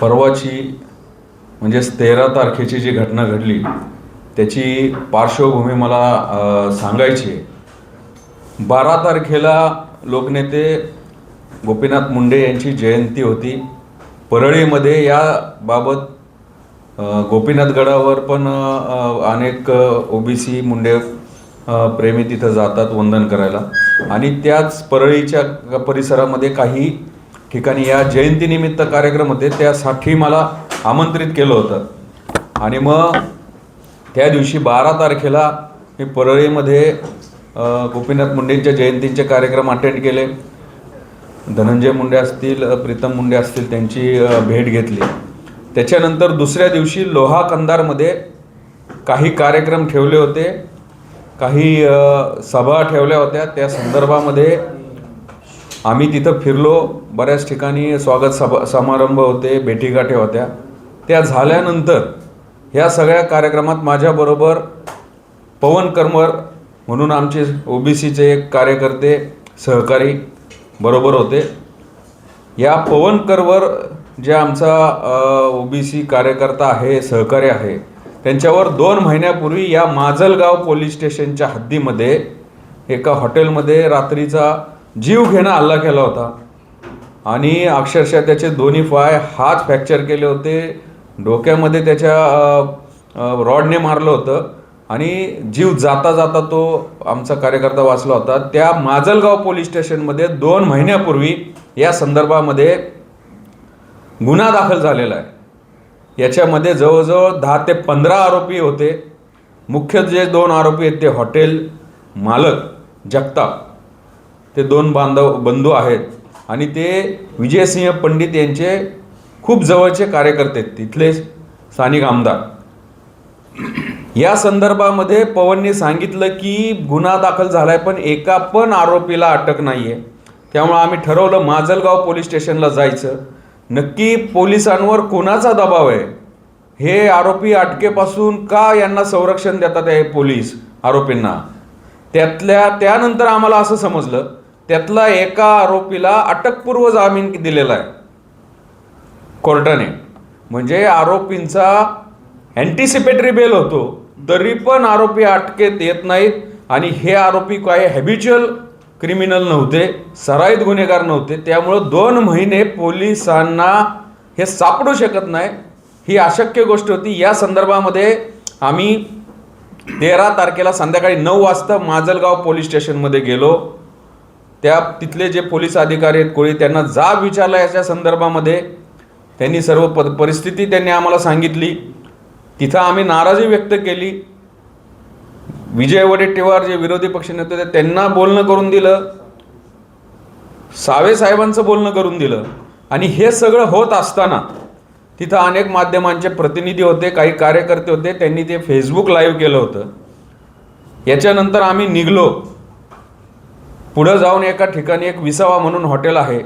परवाची म्हणजेच तेरा तारखेची जी घटना घडली त्याची पार्श्वभूमी मला सांगायची आहे. बारा तारखेला लोकनेते गोपीनाथ मुंडे यांची जयंती होती. परळीमध्ये याबाबत गोपीनाथगडावर पण अनेक ओबीसी मुंडे प्रेमी तिथं जातात वंदन करायला. आणि त्याच परळीच्या परिसरामध्ये काही ठिकाणी या जयंतीनिमित्त कार्यक्रम होते त्यासाठी मला आमंत्रित केलं होतं. आणि मग त्या दिवशी बारा तारखेला मी परळीमध्ये गोपीनाथ मुंडेंच्या जयंतींचे कार्यक्रम अटेंड केले. धनंजय मुंडे असतील प्रीतम मुंडे असतील त्यांची भेट घेतली. त्याच्यानंतर दुसऱ्या दिवशी लोहा कंदारमध्ये काही कार्यक्रम ठेवले होते काही सभा ठेवल्या होत्या. त्या संदर्भामध्ये आम्ही तिथं फिरलो बऱ्याच ठिकाणी स्वागत सभा समारंभ होते भेटीगाठी होत्या. त्या झाल्यानंतर ह्या सगळ्या कार्यक्रमात माझ्याबरोबर पवन करमर म्हणून आमचे ओ बी सीचे एक कार्यकर्ते सहकारी बरोबर होते. या पवन करवर जे आमचा ओ बी सी कार्यकर्ता आहे सहकारी आहे त्यांच्यावर दोन महिन्यापूर्वी या माजलगाव पोलीस स्टेशनच्या हद्दीमध्ये एका हॉटेलमध्ये रात्रीचा जीव घेणं हल्ला केला होता. आणि अक्षरशः त्याचे दोन्ही पाय हात फ्रॅक्चर केले होते. डोक्यामध्ये त्याच्या रॉडने मारलं होतं. आणि जीव जाता जाता तो आमचा कार्यकर्ता वाचला होता. त्या माजलगाव पोलीस स्टेशनमध्ये दोन महिन्यापूर्वी या संदर्भामध्ये गुन्हा दाखल झालेला आहे. याच्यामध्ये जवळजवळ दहा ते पंधरा आरोपी होते. मुख्य जे दोन आरोपी आहेत ते हॉटेल मालक जगताप. ते दोन बांधव बंधू आहेत. आणि ते विजयसिंह पंडित यांचे खूप जवळचे कार्यकर्ते आहेत. तिथले स्थानिक आमदार. या संदर्भामध्ये पवनने सांगितलं की गुन्हा दाखल झालाय पण एका पण आरोपीला अटक नाहीये. त्यामुळे आम्ही ठरवलं माजलगाव पोलीस स्टेशनला जायचं. नक्की पोलिसांवर कोणाचा दबाव आहे? हे आरोपी अटकेपासून का यांना संरक्षण देतात हे पोलीस आरोपींना? त्यातल्या त्यानंतर आम्हाला असं समजलं त्यातला एका आरोपीला अटकपूर्व जामीन दिलेला आहे. कोर्टाने. म्हणजे आरोपींचा अँटिसिपेटरी बेल होतो. तरी पण आरोपी अटकेत येत नाहीत आणि हे आरोपी काही हॅबिच्युअल क्रिमिनल नव्हते सराईत गुन्हेगार नव्हते. त्यामुळं दोन महिने पोलिसांना हे सापडू शकत नाही. ही अशक्य गोष्ट होती. या संदर्भामध्ये आम्ही तेरा तारखेला संध्याकाळी नऊ वाजता माजलगाव पोलीस स्टेशनमध्ये गेलो. त्या तिथले जे पोलीस अधिकारी आहेत कोळी त्यांना जाब विचारला याच्या संदर्भामध्ये त्यांनी सर्व प परिस्थिती त्यांनी आम्हाला सांगितली. तिथं आम्ही नाराजी व्यक्त केली. विजय वडेट्टीवार जे विरोधी पक्षनेते होते त्यांना बोलणं करून दिलं. सावे साहेबांचं बोलणं करून दिलं. आणि हे सगळं होत असताना तिथं अनेक माध्यमांचे प्रतिनिधी होते काही कार्यकर्ते होते त्यांनी ते फेसबुक लाईव्ह केलं होतं. याच्यानंतर आम्ही निघलो. पुढं जाऊन एका ठिकाणी एक विसावा म्हणून हॉटेल आहे.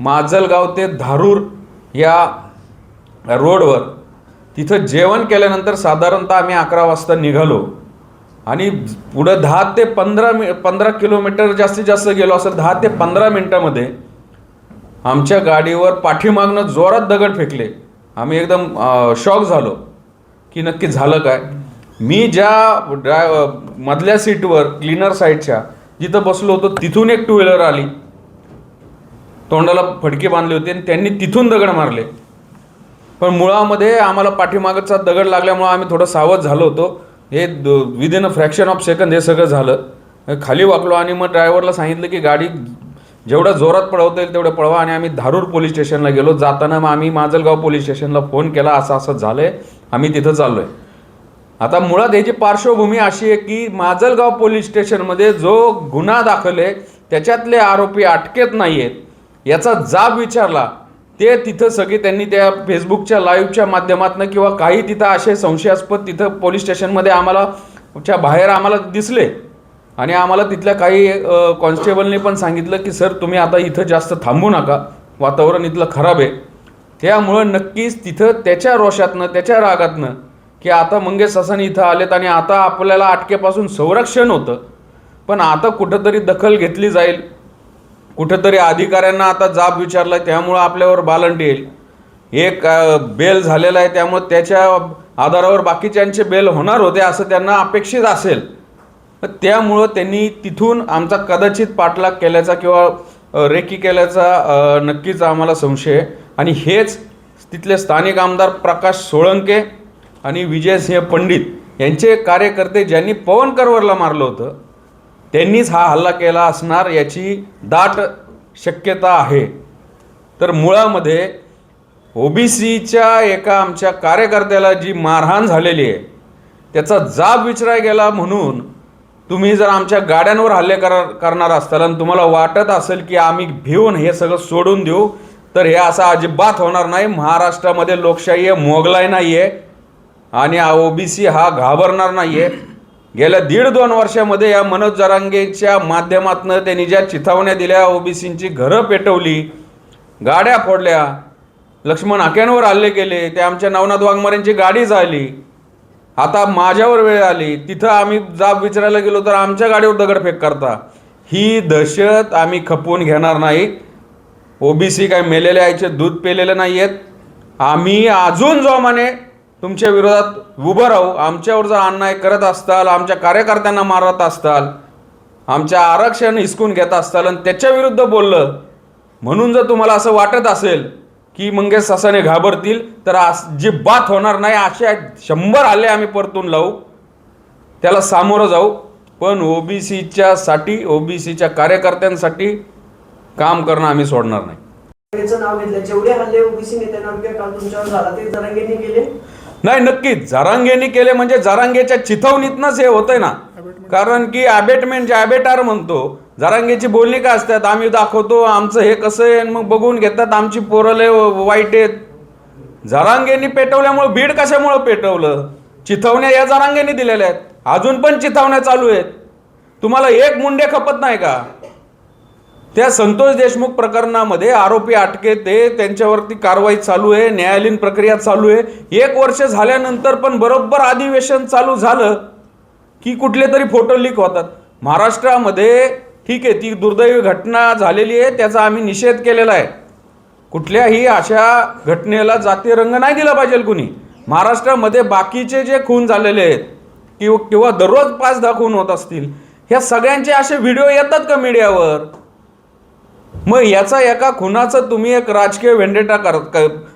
माजलगाव ते धारूर या रोडवर. तिथं जेवण केल्यानंतर साधारणतः आम्ही अकरा वाजता निघालो. आणि पुढं दहा ते पंधरा मि पंधरा किलोमीटर जास्तीत जास्त गेलो असेल दहा ते पंधरा मिनटामध्ये आमच्या गाडीवर पाठीमागनं जोरात दगड फेकले. आम्ही एकदम शॉक झालो की नक्की झालं काय? मी ज्या ड्राय मधल्या सीटवर क्लीनर साईडच्या जिथं बसलो होतो तिथून एक टू व्हीलर आली. तोंडाला फडके बांधले होते आणि त्यांनी तिथून दगड मारले. पण मुळामध्ये आम्हाला पाठीमागचा दगड लागल्यामुळं आम्ही थोडं सावध झालो होतो. हे within a fraction of second हे सगळं झालं. खाली वाकलो आणि मग ड्रायव्हरला सांगितलं की गाडी जेवढ्या जोरात पळवता येईल तेवढं पळवा आणि आम्ही धारूर पोलीस स्टेशनला गेलो. जाताना मग आम्ही माजलगाव पोलीस स्टेशनला फोन केला असं असं झालं आहे आम्ही तिथं चाललोय. आता मुळात याची पार्श्वभूमी अशी आहे की माजलगाव पोलीस स्टेशनमध्ये जो गुन्हा दाखल आहे त्याच्यातले आरोपी अटकेत नाही आहेत याचा जाब विचारला ते तिथं सगळी त्यांनी त्या फेसबुकच्या लाईव्हच्या माध्यमातून किंवा काही तिथं असे संशयास्पद तिथं पोलीस स्टेशनमध्ये आम्हाला च्या बाहेर आम्हाला दिसले. आणि आम्हाला तिथल्या काही कॉन्स्टेबलने पण सांगितलं की सर तुम्ही आता इथं जास्त थांबू नका वातावरण इथलं खराब आहे. त्यामुळं नक्कीच तिथं त्याच्या रोषातनं त्याच्या रागातनं की आता मंगेश ससन इथं आलेत आणि आता आपल्याला अटकेपासून संरक्षण होतं. पण आता कुठंतरी दखल घेतली जाईल. कुठंतरी अधिकाऱ्यांना आता जाब विचारला त्यामुळं आपल्यावर बालंट येईल. एक बेल झालेला आहे त्यामुळे त्याच्या आधारावर बाकीच्यांचे बेल होणार होते असं त्यांना अपेक्षित असेल. त्यामुळं त्यांनी तिथून आमचा कदाचित पाठलाग केल्याचा किंवा रेकी केल्याचा नक्कीच आम्हाला संशय आहे. आणि हेच तिथले स्थानिक आमदार प्रकाश सोळंके आणि विजयसिंह पंडित यांचे कार्यकर्ते ज्यांनी पवन करवरला मारलं होतं त्यांनीच हा हल्ला केला असणार याची दाट शक्यता आहे. तर मुळामध्ये ओबीसीच्या एका आमच्या कार्यकर्त्याला जी मारहाण झालेली आहे त्याचा जाब विचाराय गेला म्हणून तुम्ही जर आमच्या गाड्यांवर हल्ले कर करणार असताल आणि तुम्हाला वाटत असेल की आम्ही भिवून हे सगळं सोडून देऊ तर हे असं अजिबात होणार नाही. महाराष्ट्रामध्ये लोकशाही आहे मोगलाई नाही आहे आणि ओबीसी हा घाबरणार नाही आहे गेल्या दीड दोन वर्षामध्ये या मनोज जरांगेच्या माध्यमातनं त्यांनी ज्या चिथावण्या दिल्या ओबीसींची घरं पेटवली गाड्या फोडल्या लक्ष्मण हाक्यांवर हल्ले केले ते आमच्या नवनाथ वाघमारेंची गाडी झाली. आता माझ्यावर वेळ आली तिथं आम्ही जाब विचारायला गेलो तर आमच्या गाडीवर दगडफेक करता. ही दहशत आम्ही खपवून घेणार नाही. ओबीसी काय मेलेले आईचे दूध पेलेले नाही आहेत आम्ही अजून जोमाने तुमच्या विरोधात उभं राहू आमच्यावर जर अन्याय करत असताल आमच्या कार्यकर्त्यांना मारत असताल आमच्या आरक्षण हिसकून घेत असताल आणि त्याच्या विरुद्ध बोललं म्हणून जर तुम्हाला असं वाटत असेल की मंगेश सासाने घाबरतील तर अजिबात होणार नाही असे शंभर आले आम्ही परतून लावू. त्याला सामोरं जाऊ. पण ओबीसीच्या साठी ओबीसीच्या कार्यकर्त्यांसाठी काम करणं आम्ही सोडणार नाही. नाव घेतलं. जेवढे हल्ले ओबीसी नेत्यांना तुमच्यावर झाला ते जरांगेंनी केले. नाही नक्कीच जरांगेनी केले म्हणजे जरांगेच्या चिथवणीतनंच हे होतंय ना. कारण की अबेटमेंट जे अबेटार म्हणतो जरांगेची बोलणी काय असतात? आम्ही दाखवतो आमचं हे कसं आहे आणि मग बघून घेतात आमची पोरले वाईट आहेत. जरांगेनी पेटवल्यामुळं बीड कशामुळं पेटवलं? चिथवण्या या जरांगेनी दिलेल्या आहेत. अजून पण चिथवण्या चालू आहेत. तुम्हाला एक मुंडे खपत नाही का? त्या संतोष देशमुख प्रकरणामध्ये आरोपी अटकेत ते त्यांच्यावरती कारवाई चालू आहे. न्यायालयीन प्रक्रिया चालू आहे. एक वर्ष झाल्यानंतर पण बरोबर अधिवेशन चालू झालं की कुठले तरी फोटो लीक होतात. महाराष्ट्रामध्ये ठीक आहे ती दुर्दैवी घटना झालेली आहे. त्याचा आम्ही निषेध केलेला आहे. कुठल्याही अशा घटनेला जातीय रंग नाही दिला पाहिजे कुणी. महाराष्ट्रामध्ये बाकीचे जे खून झालेले आहेत किंवा किंवा दररोज पाच दहा खून होत असतील ह्या सगळ्यांचे असे व्हिडिओ येतात का मीडियावर? मग याचा एका खुनाचं तुम्ही एक राजकीय व्हेंडेटा कर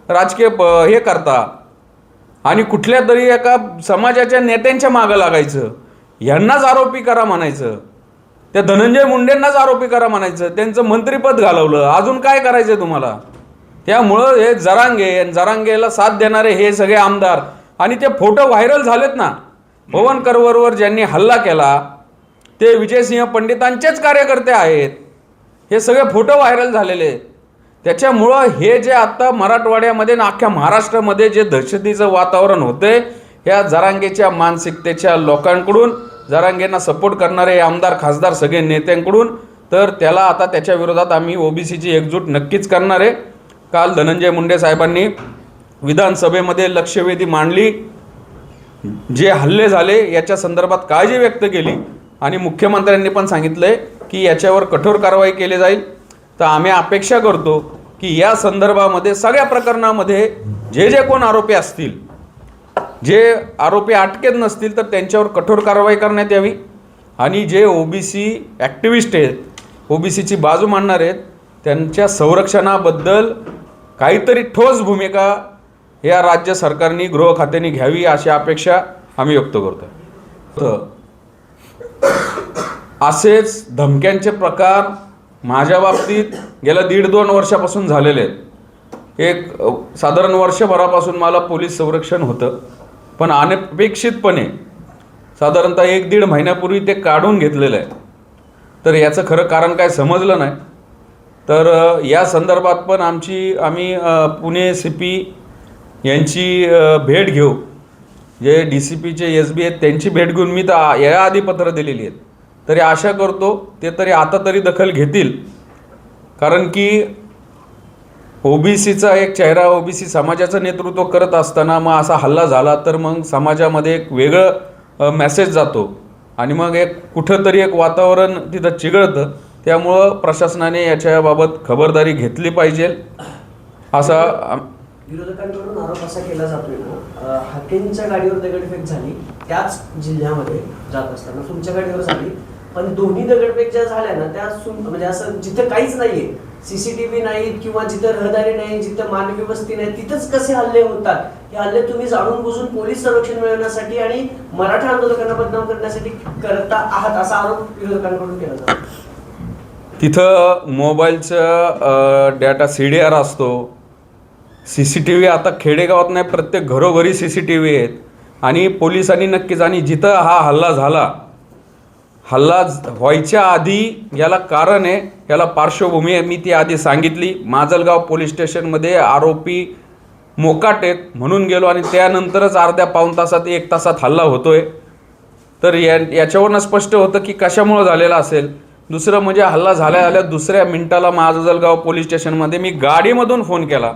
राजकीय प- हे करता. आणि कुठल्या तरी एका समाजाच्या नेत्यांच्या मागं लागायचं. यांनाच आरोपी करा म्हणायचं. त्या धनंजय मुंडेंनाच आरोपी करा म्हणायचं. त्यांचं मंत्रिपद घालवलं. अजून काय करायचं तुम्हाला? त्यामुळं हे जरांगे जरांगेला साथ देणारे हे सगळे आमदार आणि ते फोटो व्हायरल झालेत ना पवन करवरवर ज्यांनी हल्ला केला ते विजयसिंह पंडितांचेच कार्यकर्ते आहेत. हे सगळे फोटो व्हायरल झालेले आहेत. त्याच्यामुळं हे जे आता मराठवाड्यामध्ये आणि अख्ख्या महाराष्ट्रामध्ये जे दहशतीचं वातावरण होते ह्या जरांगेच्या मानसिकतेच्या लोकांकडून जरांगेंना सपोर्ट करणारे आमदार खासदार सगळे नेत्यांकडून तर त्याला आता त्याच्या विरोधात आम्ही ओबीसीची एकजूट नक्कीच करणार आहे. काल धनंजय मुंडे साहेबांनी विधानसभेमध्ये लक्षवेधी मांडली. जे हल्ले झाले याच्या संदर्भात काळजी व्यक्त केली. आणि मुख्यमंत्र्यांनी पण सांगितलं आहे की याच्यावर कठोर कारवाई केली जाईल. तर आम्ही अपेक्षा करतो की या संदर्भामध्ये सगळ्या प्रकरणामध्ये जे जे कोण आरोपी असतील जे आरोपी अटकेत नसतील तर त्यांच्यावर कठोर कारवाई करण्यात यावी. आणि जे ओबीसी ॲक्टिव्हिस्ट आहेत ओबीसीची बाजू मांडणार आहेत त्यांच्या संरक्षणाबद्दल काहीतरी ठोस भूमिका या राज्य सरकारने गृह खात्याने घ्यावी अशी अपेक्षा आम्ही व्यक्त करतो तर असेच धमक्यांचे प्रकार माझ्या बाबतीत गेल्या दीड दोन वर्षापासून झालेले आहेत. एक साधारण वर्षभरापासून मला पोलीस संरक्षण होतं. पण अनपेक्षितपणे साधारणतः एक दीड महिन्यापूर्वी ते काढून घेतलेलं आहे. तर याचं खरं कारण काय समजलं नाही. तर या संदर्भात पण आमची आम्ही पुणे सी पी यांची भेट घेऊ. जे डी सी पीचे एस बी आहेत त्यांची भेट घेऊन मी तर याआधी पत्रं दिलेली आहेत. तरी आशा करतो ते तरी आता तरी दखल घेतील. कारण की ओबीसीचा एक चेहरा ओबीसी समाजाचं नेतृत्व करत असताना मग असा हल्ला झाला तर मग समाजामध्ये एक वेगळं मेसेज जातो. आणि मग एक कुठंतरी एक वातावरण तिथं चिघळतं. त्यामुळं प्रशासनाने याच्याबाबत खबरदारी घेतली पाहिजे. असा विरोधकांकडून आरोप असा केला जातोय ना हाकेंच्या गाडीवर दगडफेक झाली त्याच जिल्ह्यामध्ये जात असताना तुमच्या गाडीवर झाली. पण दोन्ही दगडफेक ज्या झाल्या ना त्या म्हणजे असं जिथं काहीच नाहीये सीसीटीव्ही नाहीत किंवा जिथं रहदारी नाही जिथं मानवी वस्ती नाही तिथंच कसे हल्ले होतात? हे हल्ले तुम्ही जाणून बुजून पोलीस संरक्षण मिळवण्यासाठी आणि मराठा आंदोलकांना बदनाम करण्यासाठी करता आहात असा आरोप विरोधकांकडून केला जातो. तिथं मोबाईलचं डेटा सी डी आर असतो सी सी टी व्ही आता खेडेगावात नाही प्रत्येक घरोघरी सी सी टी व्ही आहेत. आणि पोलिसांनी नक्कीच आणि जिथं हा हल्ला झाला हल्ला व्हायच्या आधी याला कारण आहे याला पार्श्वभूमी आहे मी ती आधी सांगितली. माजलगाव पोलीस स्टेशनमध्ये आरोपी मोकाट आहेत म्हणून गेलो आणि त्यानंतरच अर्ध्या पाऊण तासात एक तासात हल्ला होतोय. तर या याच्यावरनं स्पष्ट होतं की कशामुळं झालेला असेल? दुसरं म्हणजे हल्ला झाल्या झाल्या दुसऱ्या मिनिटाला माजलगाव पोलीस स्टेशनमध्ये मी गाडीमधून फोन केला.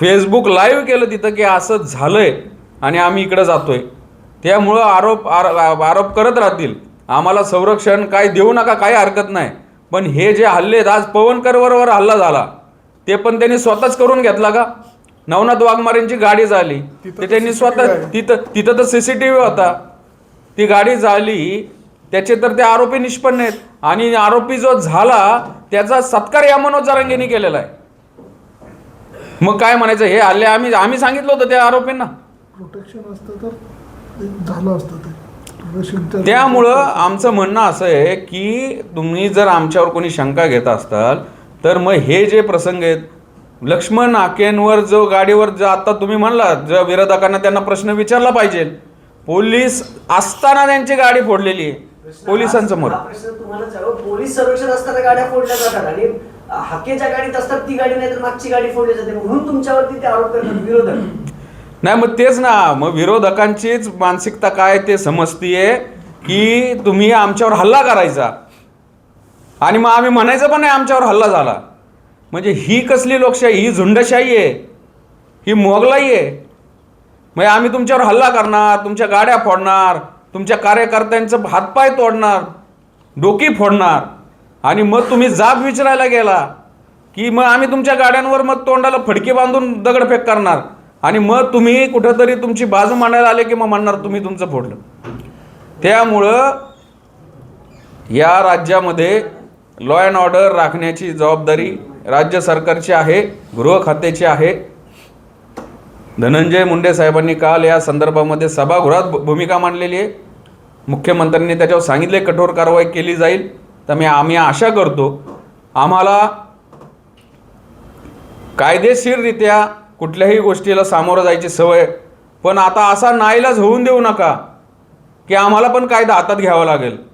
फेसबुक लाईव्ह केलं तिथं की असं झालंय आणि आम्ही इकडं जातोय. त्यामुळं आरोप आर- आरोप करत राहतील. आम्हाला संरक्षण काय देऊ नका काही हरकत नाही. पण हे जे हल्ले आहेत आज पवनकरवर हल्ला झाला. ते पण त्यांनी स्वतःच करून घेतला का? नवनाथ वाघमारेंची गाडी झाली. ते त्यांनी स्वतः. तिथं तिथं तर सी सी टी व्ही होता. ती गाडी झाली. त्याचे तर ते आरोपी निष्पन्न आहेत. आणि आरोपी जो झाला त्याचा सत्कार या मनोज जरांगेने केलेला आहे. मग काय म्हणायचं? हे हल्ले आम्ही आम्ही सांगितलं होतं त्या आरोपींना. प्रोटेक्शन असतं तर झालं असतं ते. त्यामुळं आमचं म्हणणं असं आहे की तुम्ही जर आमच्यावर कोणी शंका घेत असताल तर मग हे जे प्रसंग आहेत लक्ष्मण हाकेंवर जो गाडीवर जो आता तुम्ही म्हणला ज्या विरोधकांना त्यांना प्रश्न विचारला पाहिजे पोलीस असताना त्यांची गाडी फोडलेली आहे पोलिसांसमोर. पोलीस संरक्षण असताना गाड्या फोडल्या जातात आणि हाकेच्या गाडीत असतात ती गाडी नाही तर मागची गाडी फोडली जाते. म्हणून तुमच्यावरती ते आरोप करतात विरोधक. नाही मग तेच ना. मग विरोधकांचीच मानसिकता काय ते समजतीये की तुम्ही आमच्यावर हल्ला करायचा. आणि मग आम्ही म्हणायचं पण नाही आमच्यावर हल्ला झाला. म्हणजे ही कसली लोकशाही? ही झुंडशाही आहे. ही मोगलाई आहे. म्हणजे आम्ही तुमच्यावर हल्ला करणार तुमच्या गाड्या फोडणार तुमच्या कार्यकर्त्यांचं हातपाय तोडणार डोकी फोडणार. आणि मग तुम्ही जाब विचारायला गेला की मग आम्ही तुमच्या गाड्यांवर मग तोंडाला फडके बांधून दगडफेक करणार. आणि मग तुम्ही कुठंतरी तुमची बाजू मांडायला आले की मग म्हणणार तुम्ही तुमचं फोडलं. त्यामुळं या राज्यामध्ये लॉ अँड ऑर्डर राखण्याची जबाबदारी राज्य सरकारची आहे गृह खात्याची आहे. धनंजय मुंडे साहेबांनी काल या संदर्भामध्ये सभागृहात भूमिका मांडलेली आहे. मुख्यमंत्र्यांनी त्याच्यावर सांगितले कठोर कारवाई केली जाईल. तर मी आम्ही आशा करतो आम्हाला कायदेशीररित्या कुठल्याही गोष्टीला सामोरं जायची सवय. पण आता असा नाईलाज होऊन देऊ नका की आम्हाला पण कायदा हातात घ्यावा लागेल.